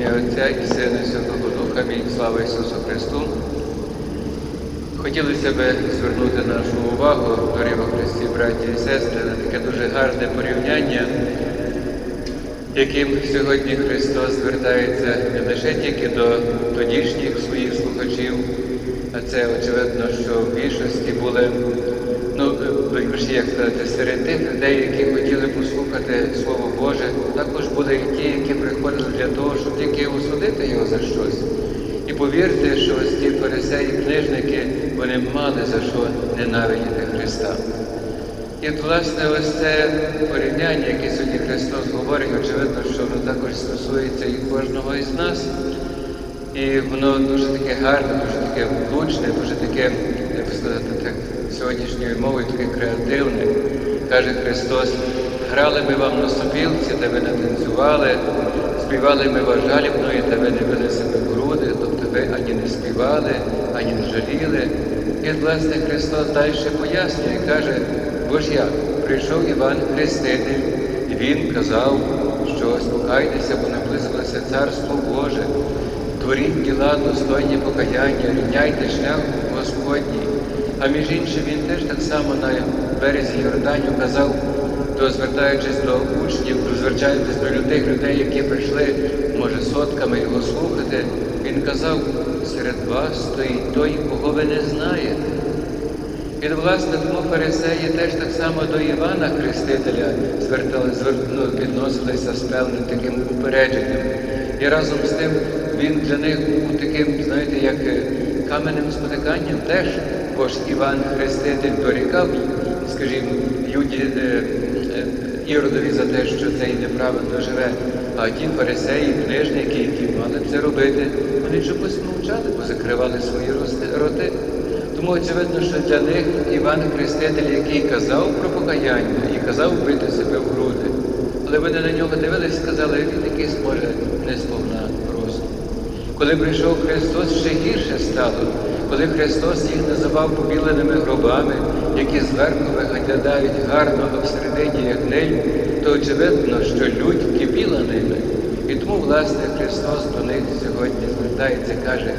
ім'я Отця і Сина Святого Духа, Амінь. Слава Ісусу Христу. Хотілося б звернути нашу увагу, дорогі во Христі, браті і сестри, на таке дуже гарне порівняння, яким сьогодні Христос звертається не лише тільки до тодішніх своїх слухачів, а це очевидно, що в більшості були, як сказати, серед тих людей, які хотіли послухати Слово Боже, також були і ті, які приходили для того, щоб тільки осудити його за щось. І повірте, що ось ті фарисеї, книжники, вони мали за що ненавидіти Христа. І от, власне, ось це порівняння, яке сьогодні Христос говорить, очевидно, що воно також стосується і кожного із нас. І воно дуже таке гарне, дуже таке влучне, дуже таке, як сказати, так, сьогоднішньою мовою таке креативне. Каже Христос, грали ми вам на сопілці, де ви не танцювали, співали ми вас жалібною, де ви не били себе в груди, тобто ви ані не співали, ані не жаліли. І, власне, Христос далі пояснює, каже, бо ж як, прийшов Іван Хреститель, і Він казав, що спокайтеся, бо наблизилося Царство Боже. Творіть діла, достойні покаяння, рівняйте шлях Господній. А між іншим він теж так само на березі Йорданю казав, то звертаючись до учнів, то звертаючись до людей, людей, які прийшли, може, сотками його слухати, він казав, серед вас стоїть той, кого ви не знаєте. І, власне, тому фарисеї теж так само до Івана Хрестителя звертали, ну, відносилися з певним таким упередженням. І разом з тим він для них був таким, знаєте, як каменним спотиканням теж, бо ж Іван Хреститель дорікав, скажімо, Юді е, е, Іродові за те, що цей неправильно живе. А ті фарисеї, книжники, які мали це робити, вони чомусь мовчали, бо закривали свої роти. Тому очевидно, що для них Іван Хреститель, який казав про покаяння і казав бити себе в груди, але вони на нього дивились сказали, він якийсь може не сповна просто. Коли прийшов Христос, ще гірше стало, коли Христос їх називав побіленими гробами, які зверху виглядають гарно, а всередині як гниль, то очевидно, що людь кипіла ними. І тому, власне, Христос до них сьогодні звертається каже,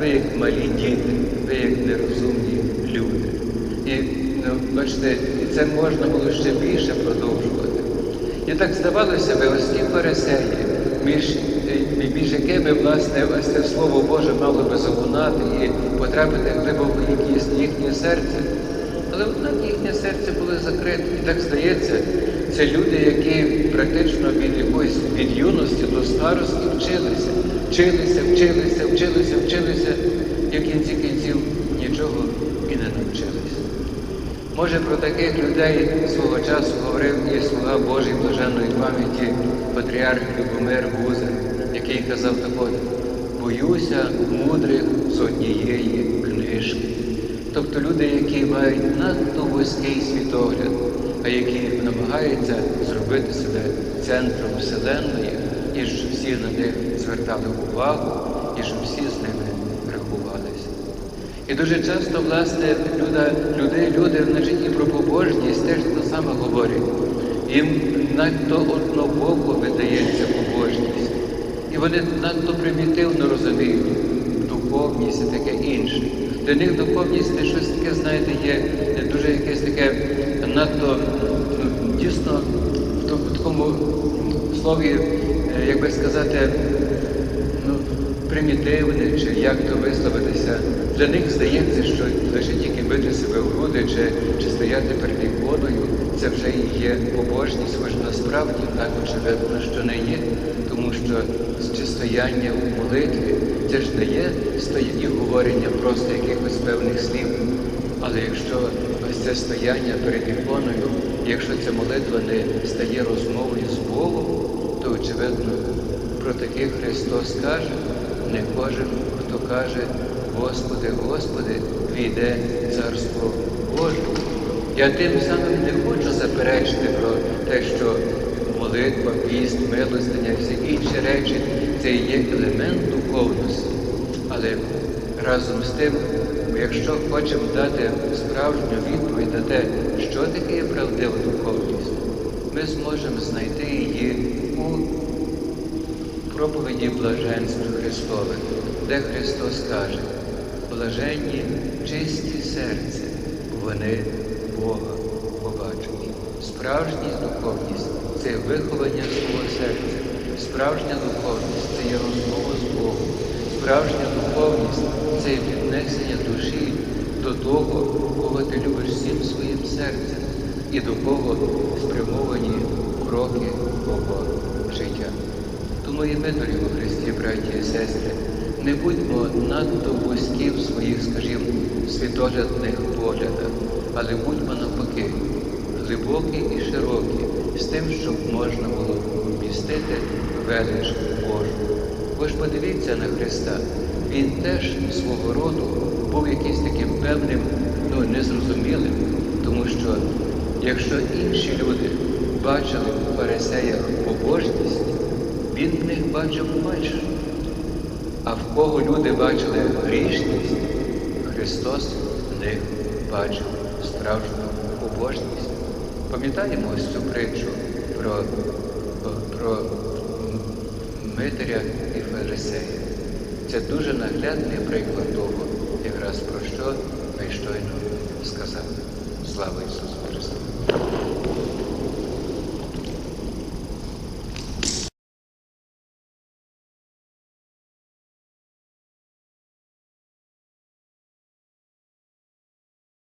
ви як малі діти, ви як нерозумні люди. І ну, бачите, і це можна було ще більше продовжувати. І так здавалося би, ось ті фарисеї, між, між якими, власне, ось це Слово Боже мало би залунати і потрапити глибоко в їхнє серце. Але однак їхнє серце було закрите. І так здається, це люди, які практично від якоїсь від юності до старості вчилися, вчилися, вчилися, вчилися, вчилися, і в кінці кінців нічого і не навчилися. Може, про таких людей свого часу говорив і слуга Божий блаженної пам'яті Патріарх Любомир Гузер, який казав так боюся мудрих з однієї книжки. Тобто люди, які мають надто вузький світогляд, а які намагаються зробити себе центром Вселенної, і щоб всі на них звертали увагу, і щоб всі з ними рахувалися. І дуже часто, власне, люди, люди, люди значить, і про побожність теж те саме говорять. Їм надто однобоко видається побожність. І вони надто примітивно розуміють духовність і таке інше. Для них духовність це щось таке, знаєте, є дуже якесь таке надто ну, дійсно в такому слові, як би сказати, ну, примітивне, чи як то висловитися. Для них здається, що лише тільки бити себе в груди чи, чи стояти перед іконою, це вже і є побожність, хоч насправді так очевидно, що не є, тому що чи стояння у молитві це ж не є і говорення просто якихось певних слів. Але якщо ось це стояння перед іконою, якщо ця молитва не стає розмовою з Богом, то очевидно про таких Христос каже, не кожен, хто каже, Господи, Господи, війде Царство Боже. Я тим самим не хочу заперечити про те, що молитва, піст, милостиня, всі інші речі це є елемент духовності. Але разом з тим, якщо хочемо дати справжню відповідь на те, що таке є правдива духовність, ми зможемо знайти її у проповіді блаженств Христових, де Христос каже, блаженні чисті серце, вони Бога побачать. Справжня духовність це виховання свого серця, справжня духовність це є розмова з Богом, справжня духовність це є піднесення душі до того, кого ти любиш всім своїм серцем, і до кого спрямовані кроки твого життя. Тому і ми, дорогі Христі, браті і сестри, не будьмо надто вузькі в своїх, скажімо, світоглядних поглядах, але будьмо навпаки, глибокі і широкі, з тим, щоб можна було вмістити велич Божу. Ви ж подивіться на Христа, Він теж свого роду був якийсь таким певним, ну незрозумілим, тому що якщо інші люди бачили у фарисеях побожність, він в них бачив менше. А в кого люди бачили грішність, Христос в них бачив справжню побожність. Пам'ятаємо ось цю притчу про, про Митаря і Фарисея. Це дуже наглядний приклад того, якраз про що ми щойно сказали. Слава Ісусу!